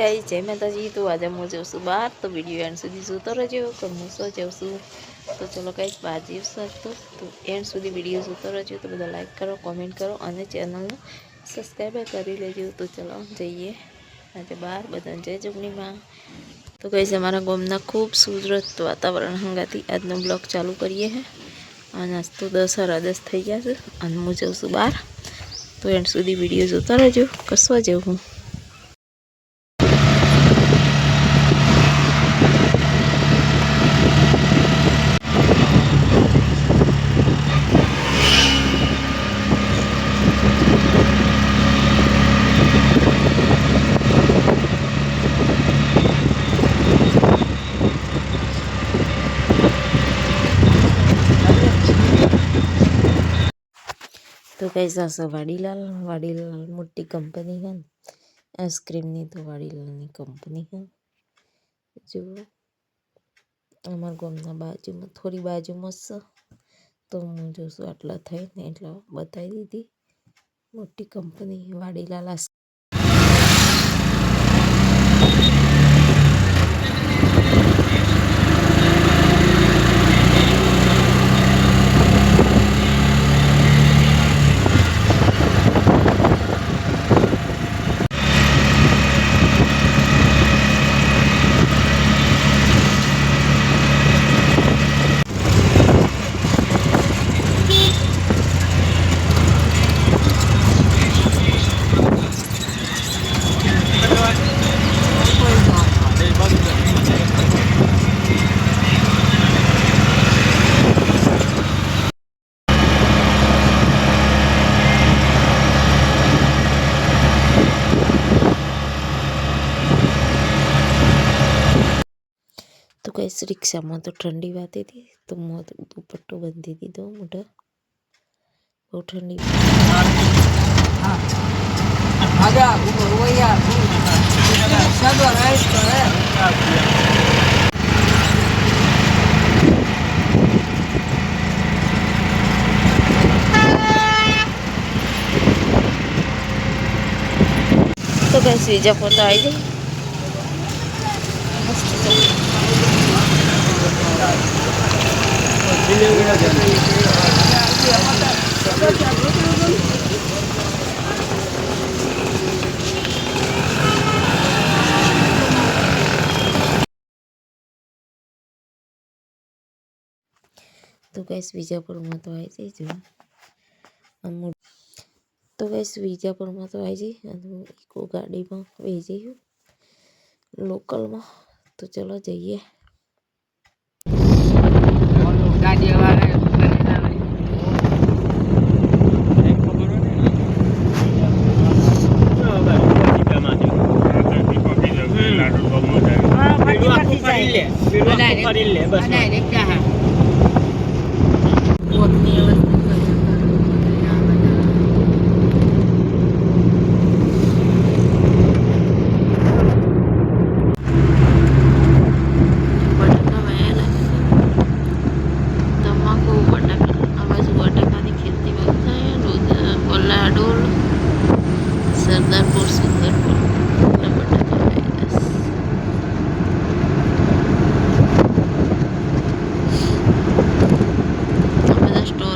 ગાઈ જય માતાજી, તો આજે હું જાઉં છું બહાર, તો વીડિયો એન્ડ સુધી જોતો રહેજો, કે હું શું જાઉં છું. તો ચલો કંઈક બહાર જઈશું તો તો એન્ડ સુધી વીડિયો જોતો રહેજો, તો બધા લાઈક કરો કોમેન્ટ કરો, અને ચેનલને સબસ્ક્રાઈબ કરી લેજો. તો ચલો જઈએ આજે બહાર, બધાને જય જોગણીમાં તો કહે છે અમારા ગામના ખૂબ સુરત વાતાવરણ હંગાથી આજનો બ્લોગ ચાલુ કરીએ હે. અને આજ તો દસ સાડા દસ થઈ ગયા છે, અને હું જઉં છું બહાર. તો એન્ડ સુધી વીડિયો જોતા રહેજો, કસવા જવું તો કઈ જશે વાડીલાલ વાડીલાલ મોટી કંપની છે ને, આઈસ્ક્રીમની તો વાડીલાલની કંપની છે જો, અમારા ગામના બાજુમાં, થોડી બાજુમાં છે તો હું જોશું આટલા થઈને એટલે બતાવી દીધી. મોટી કંપની, વાડીલાલ કઈ રિક્ષામાં તો ઠંડી વાતી હતી, તો મોં દુપટ્ટો બાંધી દીધો મોઢા. બહુ ઠંડી તો કઈ વિજાપુર તો આવી જાય. તો ગેસ વિજાપુરમાં તો આવી જઈ જો. અમુક તો ગેસ વિજાપુરમાં તો આવી જઈ અને ઇકો ગાડીમાં જઈ લોકલમાં તો ચલો જઈએ.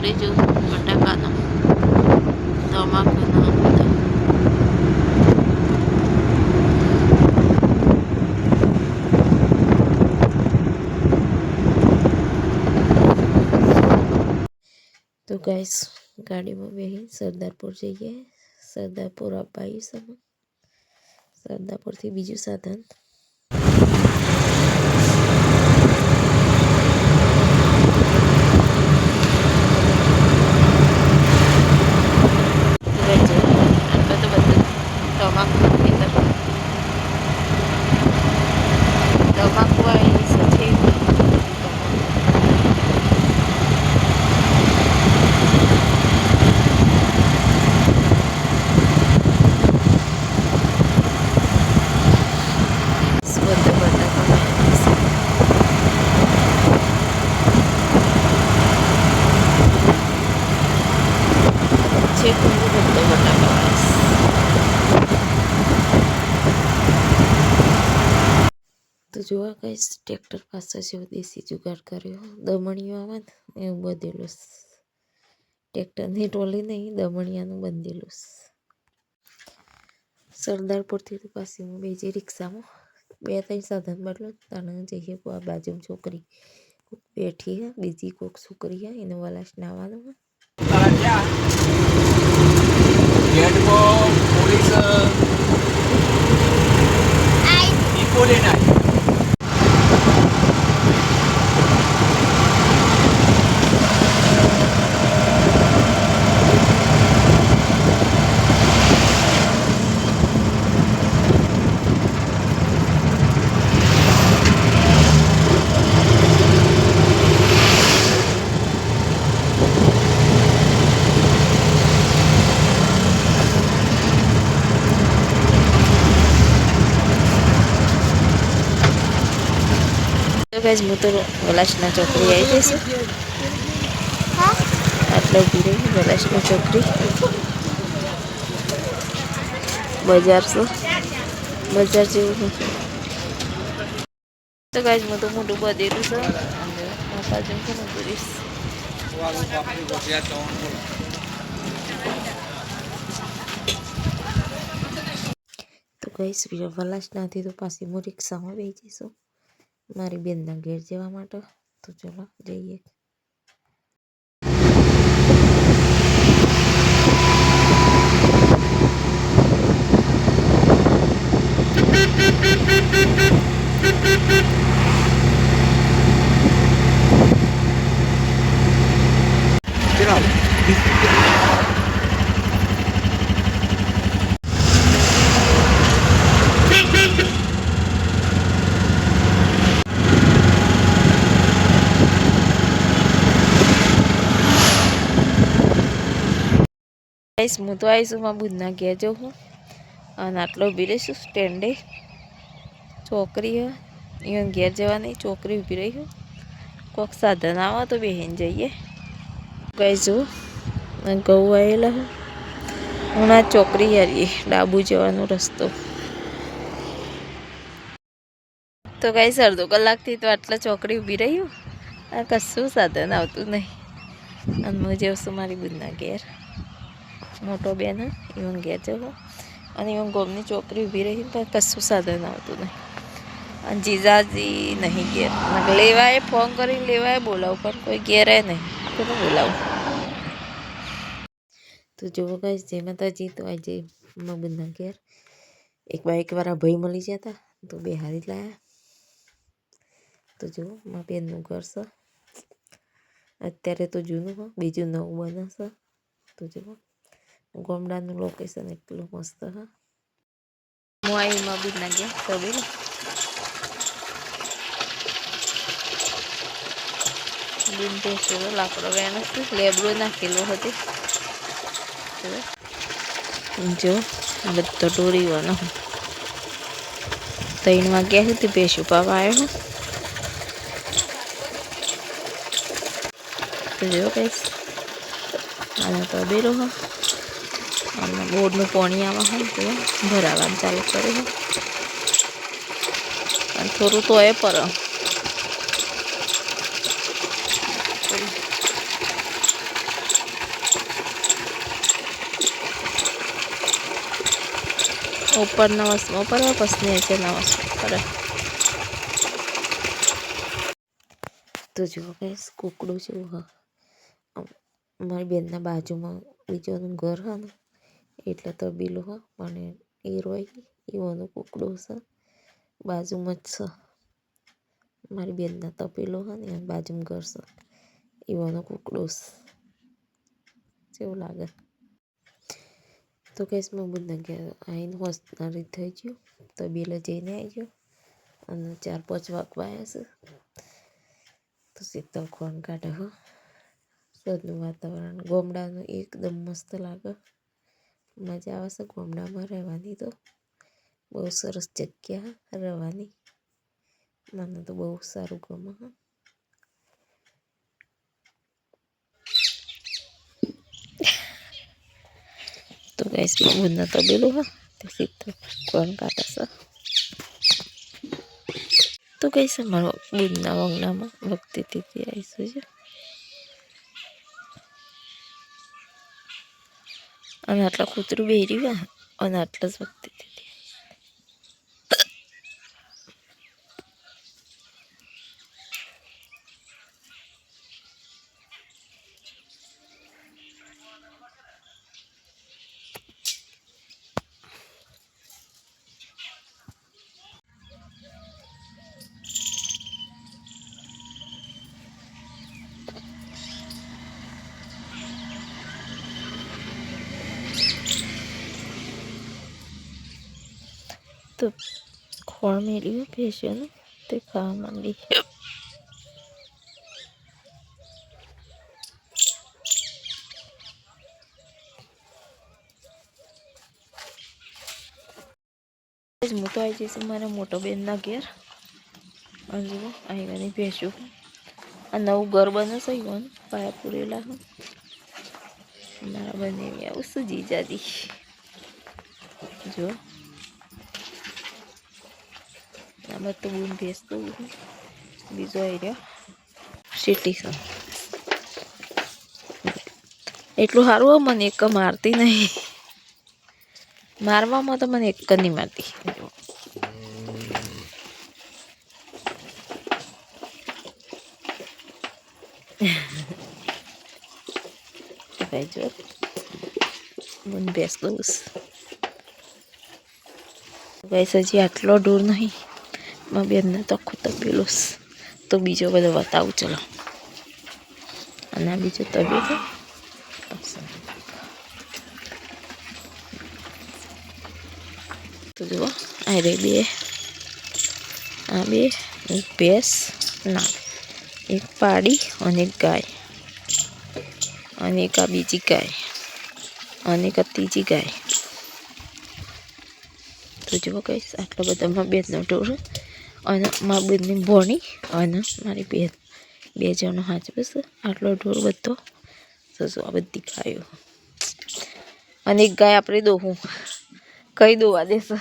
બધા સ્ટોરેજ બટાકાના તમાકુના બધા તો ગાઈસ ગાડીમાં બેસી સરદારપુર જઈએ સરદારપુર અપાયું છે સરદારપુરથી બીજું સાધન રહેજો. આટલું તો બધું તમાકુ ખેતર તમાકુ આવેલી છે છે. બધે બટાકા વાવેલા છે. છેક ઊંધું બધે બટાકા વાવેલા છે. જોવા કઈ ટ્રેક્ટર પાસે જેવો દેશી જુગાડ કર્યો દમણીઓ આવે ને એવું બધેલું. ટ્રેક્ટરની ટોલી નહીં દમણિયાનું બંધેલું છે. સરદારપુરથી તો પાછી હું બેજી રિક્ષામાં બે ત્રણ સાધન બદલો તણ જઈએ આ બાજુ છોકરી બેઠી હે બીજી કોક છોકરી હે એને વલાસ નાવાનું હે તારા ક્યાં ગેટકો પોલીસ ઈકો ગાઈસ હું તો વલાસના ચોકડી આવી જઈશ આટલે ઊભી રહી વલાસની ચોકડી બજાર છે. બજાર જેવું છે. તો ગાઈસ હું તો મોટું બધેલું છે. અને છે કરીશ તો ગાઈસ વલાસનાથી તો પાછી હું રિક્ષામાં બેસી જઈશું. મારી બેનના ઘેર જવા માટે. તો ચલો જઈએ. ગાઈસ હું તો આવીશું મારા બુધના ઘેર જાઉં હું. અને આટલો ઊભી રહીશું સ્ટેન્ડે. છોકરી અહીંયા ઘેર જવાની છોકરી ઊભી રહી હું. કોક સાધન આવે તો બેહીને જઈએ. ગઈ જો ગૌ આવેલા હે. હું આ ચોકરી હારીએ, ડાબુ જવાનો રસ્તો. તો કાંઈ અડધો કલાકથી તો આટલા ચોકડી ઊભી રહ્યું આ કશું સાધન આવતું નહીં. અને હું જેવું છું મારી બુધના ઘેર. મોટો બેન હે, ઈવન ઘેર જવો. અને ઈવન ગોમની છોકરી ઊભી રહી, પણ કશું સાધન આવતું નહીં. અને જીજાજી નહીં ઘેર. નકર લેવાય ફોન કરીને લેવાય બોલાવું, પણ કોઈ ઘેરે નહીં. કોને બોલાવું. તો જુઓ ગાઈસ જય માતાજી તો આજે મારા બંધા ઘેર. એક બાઇકવાળા ભાઈ મળી ગયા હતા તો બે હારી લાયા. તો જુઓ મારા બેનનું ઘર છે. અત્યારે તો જૂનું હોય બીજું નવું બને છે. તો જુઓ. ગોમડાનું લોકેશન એટલું મસ્ત હા. હું આવી બી ના ગયા તો બી બિન ટેસ્ટેલો લાકડો વેણ લેબડો નાખેલો હતો. જો, બધો ડોરી વાનો ત્રણ વાગ્યા સુધી ભેંસું ઉપાવા આવ્યો તો જો કઈશ અને તો હા. અને બોર્ડનું પાણી આવા હોય તો ભરાવાનું ચાલુ કરે અને થોડું તો એ પર. ઉપરના વસમાં પર પછી નીચેના વસમાં પર તો જુઓ કઈશ કુકડું જેવું હા. મારી બેનના બાજુમાં બીજાનું ઘર હા ને એટલે તબેલું હા, પણ એ ઈવાનું એવાનું છે, બાજુમાં જ છે. મારી બેનના તપેલો હા ને બાજુમાં ઘર છે. એવાનું કુકડો છે. કેવું લાગે? તો કેસ મેં બધા ગયા આવીને હોસ્પિટલ થઈ ગયું તબેલે જઈને આવી ગયો, અને ચાર પાંચ વાગવા આવ્યા છે. તો સીધા ખોન કાઢે હો. સદનું વાતાવરણ ગોમડાનું એકદમ મસ્ત લાગે. મજા આવે છે ગામડામાં રહેવાની તો. બહુ સરસ જગ્યા રહેવાની. મને તો બહુ સારું ગમે તો ગાઈસ તો બેલું હા. તો સીધું કોણ કાઢે છે તો કઈ મારો બુદ્ધના વંગનામાં ભક્તિ તિથિ આવીશું છે. અને આટલા કૂતરું બેરી અને આટલા જ ભક્તિ તો ખાવા માંડી. હું તો આવી જઈશ મારા મોટો બેનના ઘેર. અને જુઓ બની ભેંસો. આ નવું ઘર બને છે ઈવન પાયા પૂરેલા મારા બંને આવું શું જીજાજી જો આમાં તો બૂમ ભેસતો બીજો આવી રહ્યો એટલું સારું મને એક મારતી નહીં મારવામાં તો મને એક જ નહીં મારતી. ભાઈ જો મને દઉં ગઈસ હજી આટલો દૂર નહીં મારા બેનને તો આખું તબેલું તો બીજો બધો બતાવું, ચલો. અને આ બીજો તબેલો. તો જુઓ, આ રે બે. આ બે, એક ભેંસ ના એક પાડી અને એક ગાય. અને એક આ બીજી ગાય. અને એક ત્રીજી ગાય. તો જુઓ કહીશ આટલા બધામાં બેનનો ટોર અને મારા બેનની ભોણી અને મારી બેન. બે જણનો હાથ બસ. આટલો ઢોર બધો. સસુ આ બધી ગાયો. અને એક ગાય આપણે દોહું. કઈ દોવા દેશે?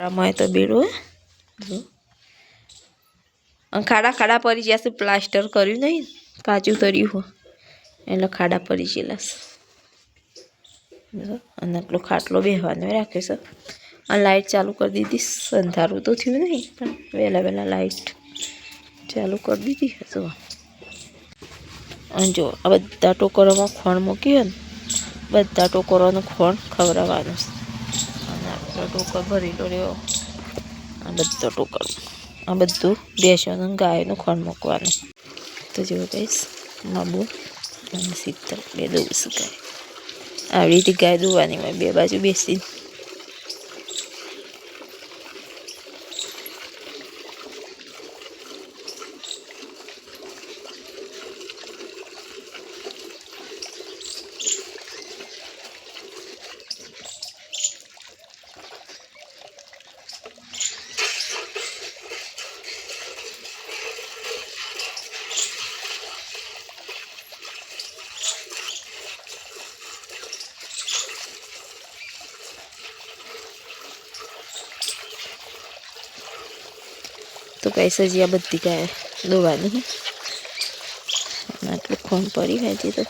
આમાં તો બેડો ખાડા ખાડા પડી જશે પ્લાસ્ટર કર્યું નહીં કાચું તર્યું હોય, એટલે ખાડા પડી ગયેલા અને આટલો ખાટલો બેહવાનો રાખ્યો છે. અને લાઇટ ચાલુ કરી દીધી. અંધારું તો થયું નહીં, પણ વહેલા વહેલા લાઇટ ચાલુ કરી દીધી જો અને જો, આ બધા ટોકરોમાં ખોણ મૂક્યું ને, બધા ટોકરોનું ખોણ ખવડાવવાનું અને અને આટલો ટોકર ભરેલો રહ્યો. આ બધો ટોકર. આ બધું ભેંસોનું ગાયનું ખોણ મૂકવાનું. તો જેવું કહીશ માબુ અને શીતળ બે દઉં ગાય. આવી રીતે ગાય દોવાની હોય, બે બાજુ બેસી કૈસે હજી આ બધી ગાય દોવાની આટલું ખોન પડી છે તો.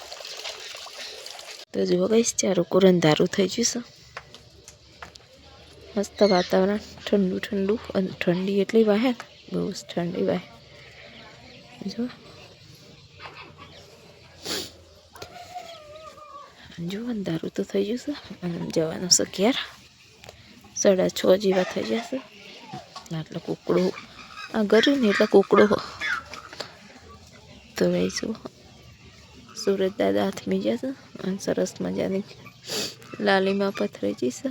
તો જુઓ કઈશ ચારું કોર અંધારું થઈ ગયું છે. મસ્ત વાતાવરણ, ઠંડુ ઠંડુ ઠંડી એટલી વાહે બહુ જ ઠંડી વાહે. જો જો અંધારું તો થઈ છે. અને જવાનું છે ઘેર. સાડા છ જેવા થઈ જશે આટલો કુકડો આ ગર્યું ને એટલે કોકડો તો રહીશું સુરત દાદા હાથમી જશે અને સરસ મજાની લાલીમાં પથરાઈ જશે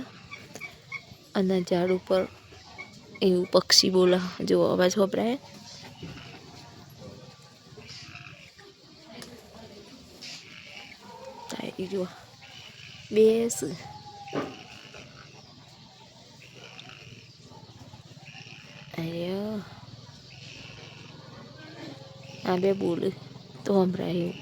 અને ઝાડ ઉપર એવું પક્ષી બોલા જો અવાજ વપરાય. તારી જો બેસ. અરે આ બે બોલ, તો એવું.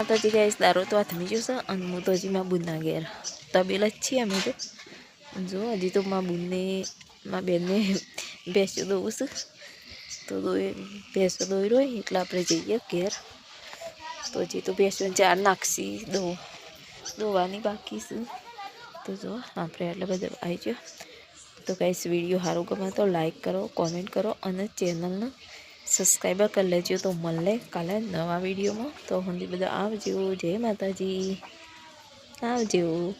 તો હજી ગાઈશ દારો તો હાથમી જશે? અને હું તો હજી માં બુનના ઘેર. તબેલા જ છીએ અમે તો. જો, હજી તો માં બુનને માં બેનને ભેંસો દોવું છું. તો દોઈ ભેંસો દોઈ રહ્યો એટલે આપણે જઈએ ઘેર. તો હજી તો ભેંસો ચાર નાખશી, દો, દોવાની બાકી તો જો, આપણે એટલે બધા આવી ગયો. તો ગાઈસ, વીડિયો સારું ગમે તો લાઈક કરો કોમેન્ટ કરો અને ચેનલને સબસ્ક્રાઈબર કરી લેજો. તો મળે કાલે નવા વિડીયોમાં. તો સુધી બધા આવજો. જય માતાજી. આવજો.